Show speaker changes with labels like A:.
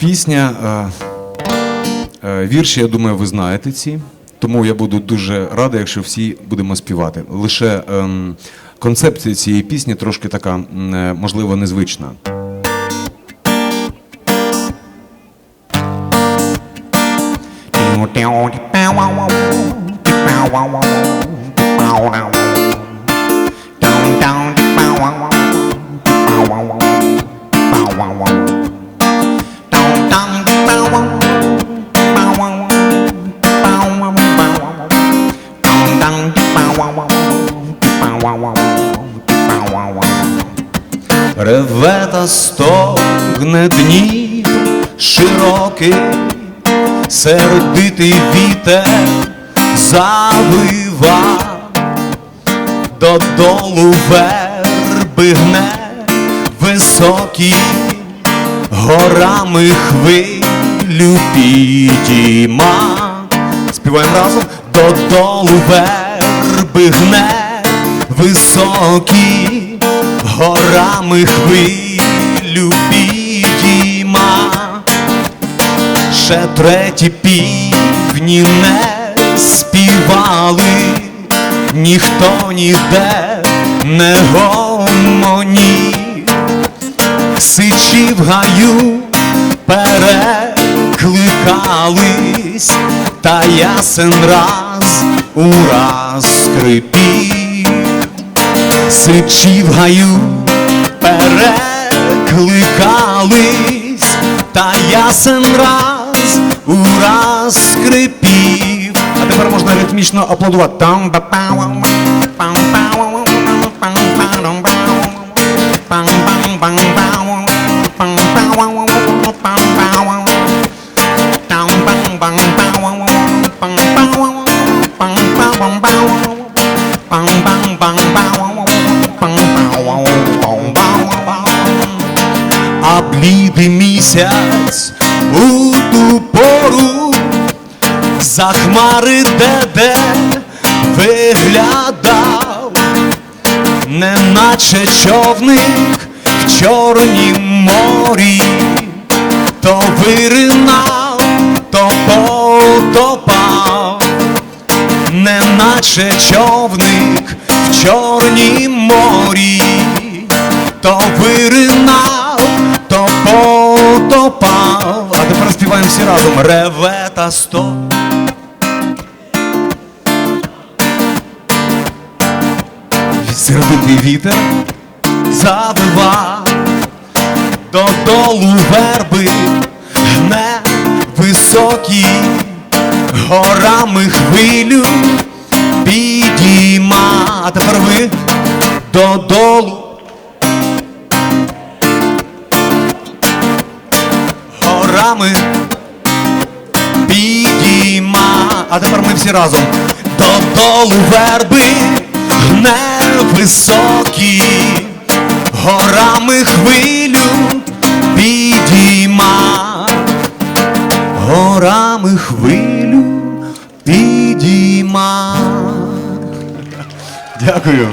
A: Пісня, е, е, вірші, я думаю, ви знаєте ці. Тому я буду дуже радий, якщо всі будемо співати. Лише ем, концепція цієї пісні трошки така, е, можливо, незвична. Реве та стогне Дніпр широкий, сердитий вітер завива, додолу верби гне високі, горами хвилю підійма. Співаємо разом додолу верби гне високі, горами хвилю підійма. Ще треті півні не співали, ніхто ніде не гомонів. Сичі в гаю перекликались, та ясен раз у раз скрипів. Сичі в гаю перекликались, та ясен раз у раз скрипів. А тепер можна ритмічно аплодувати. Там ба пам пам пам пам пам пам пам пам а блідий місяць у ту пору за хмари де-де виглядав, неначе човник в чорнім морі, то виринав, то потопав, неначе човник в чорнім морі, то виринав, потопав. А тепер співаємо всі разом. Реве та сто. Сердитий вітер завива додолу верби, гне високі горами хвилю підійма. А тепер ви додолу. Горами підійма. А тепер ми всі разом додолу верби гне високі, горами хвилю підійма, горами хвилю підійма. Дякую.